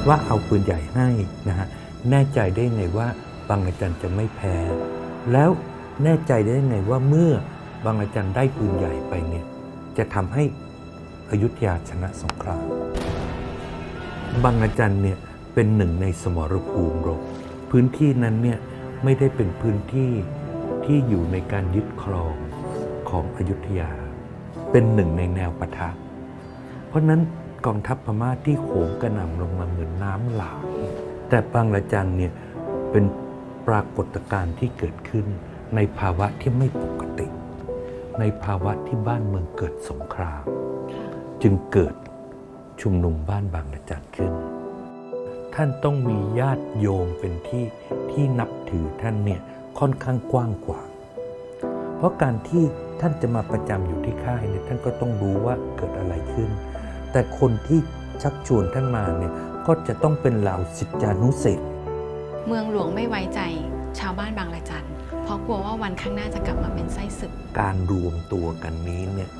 ติว่าเอาปืนใหญ่ให้นะฮะแน่ใจได้ไงว่าบางอาจารย์จะไม่แพ้ แล้วแน่ใจได้ไงว่าเมื่อบางอาจารย์ได้ปืนใหญ่ไปเนี่ยจะทำให้อยุธยาชนะสงครามบางอาจารย์เนี่ยเป็นหนึ่งในสมรภูมิรบพื้นที่นั้นเนี่ยไม่ได้เป็นพื้นที่ที่อยู่ในการยึดครองของอยุธยา เป็นหนึ่งในแนวปะทะ เพราะนั้น กองทัพพม่าที่โหมกระหน่ำลงมาเหมือนน้ำหลากแต่บางละจันเนี่ยเป็นปรากฏการณ์ที่เกิดขึ้น ในภาวะที่ไม่ปกติ ในภาวะที่บ้านเมืองเกิดสงคราม จึงเกิดชุมนุมบ้านบางละจันขึ้น ท่านต้องมีญาติโยมเป็นที่ที่นับถือท่านเนี่ยค่อนข้างกว้างขวางเพราะการที่ท่านจะมาประจำอยู่ที่ค่ายเนี่ยท่านก็ต้องรู้ว่าเกิดอะไรขึ้น แต่คนที่ชักชวนท่านมาเนี่ยก็จะต้องเป็นเหล่าสิทธิานุสิษย์เมืองหลวงไม่ไว้ใจชาวบ้านบางละจันเพราะกลัวว่าวันข้างหน้าจะกลับมาเป็นไส้ศึก การรวมตัวกันนี้เนี่ย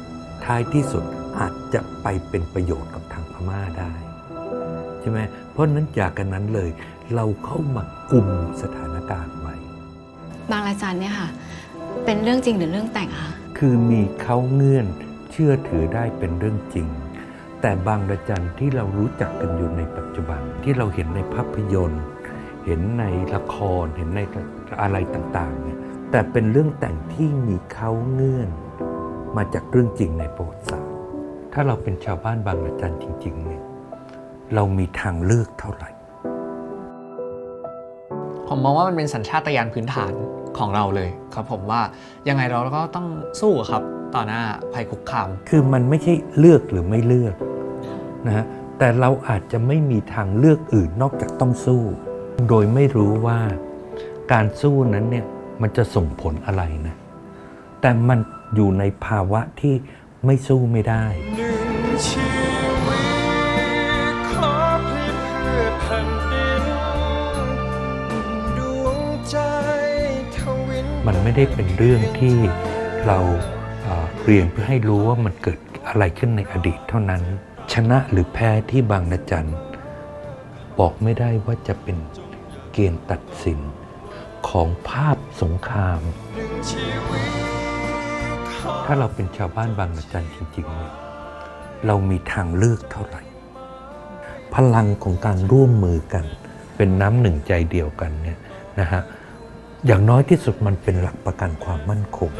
ท้ายที่สุดอาจจะไปเป็นประโยชน์กับทางพม่าได้ใช่ไหมเพราะฉะนั้นจากกันนั้นเลย เราเข้ามากลุ่มสถานการณ์ไว้บางละจันเนี่ยค่ะ เป็นเรื่องจริงหรือเรื่องแต่งอะคะคือมีเขาเงื่อนเชื่อถือได้เป็นเรื่องจริง แต่บางระจันที่เรารู้จักกันอยู่ในปัจจุบันที่เราเห็นในภาพยนตร์ เห็นในละครเห็นในอะไรต่างๆเนี่ยแต่เป็นเรื่องแต่งที่มีเขาเงื่อน มาจากเรื่องจริงในประวัติศาสตร์ ถ้าเราเป็นชาวบ้านบางระจันจริงๆเนี่ยเรามีทางเลือกเท่าไหร่ ผมมองว่ามันเป็นสัญชาตญาณพื้นฐานของเราเลยครับผมว่ายังไงเราก็ต้องสู้ครับต่อหน้าภัยคุกคาม คือมันไม่ใช่เลือกหรือไม่เลือก นะฮะแต่เราอาจจะไม่มีทางเลือกอื่นนอกจากต้องสู้ โดยไม่รู้ว่าการสู้นั้นเนี่ยมันจะส่งผลอะไรนะ แต่มันอยู่ในภาวะที่ไม่สู้ไม่ได้มันไม่ได้เป็นเรื่องที่เราเอ่อเรียนเพื่อให้รู้ว่ามันเกิดอะไรขึ้นในอดีตเท่านั้น ชนะหรือแพ้ที่บางระจันบอกไม่ได้ว่าจะเป็นเกณฑ์ตัดสินของภาพสงคราม ถ้าเราเป็นชาวบ้านบางระจันจริงๆเนี่ยเรามีทางเลือกเท่าไหร่ พลังของการร่วมมือกัน เป็นน้ำหนึ่งใจเดียวกันเนี่ยนะฮะอย่างน้อยที่สุดมันเป็นหลักประกันความมั่นคง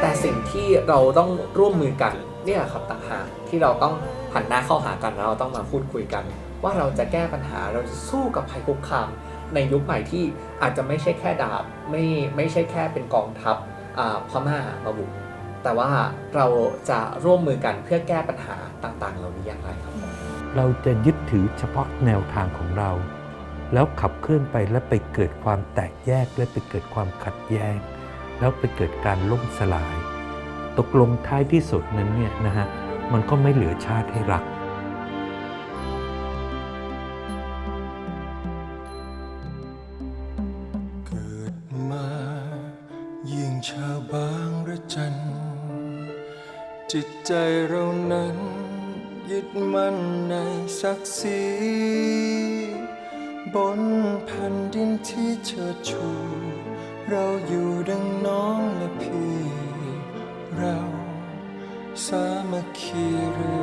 แต่สิ่งที่เราต้องร่วมมือกันเนี่ยครับต่างหากที่เราต้องหันหน้าเข้าหากันแล้วเราต้องมาพูดคุยกัน ว่าเราจะแก้ปัญหาเราจะสู้กับภัยคุกคามในยุคใหม่ที่อาจจะไม่ใช่แค่ดาบไม่ไม่ใช่แค่เป็นกองทัพพม่ามาบุกแต่ว่าเราจะร่วมมือกันเพื่อแก้ปัญหาต่างๆ เหล่านี้อย่างไรครับ เราจะยึดถือเฉพาะแนวทางของเรา แล้วขับเคลื่อนไปและไปเกิดความแตกแยกและไปเกิดความขัดแย้ง แล้วไปเกิดการล่มสลาย ตกลงท้ายที่สุดนั้นเนี่ยนะฮะมันก็ไม่เหลือชาติให้รักชาบางระจัน จิตใจเรานั้น ยึดมั่นในศักดิ์ศรีบนแผ่นดินที่เชิดชู เราอยู่ดังน้อง แล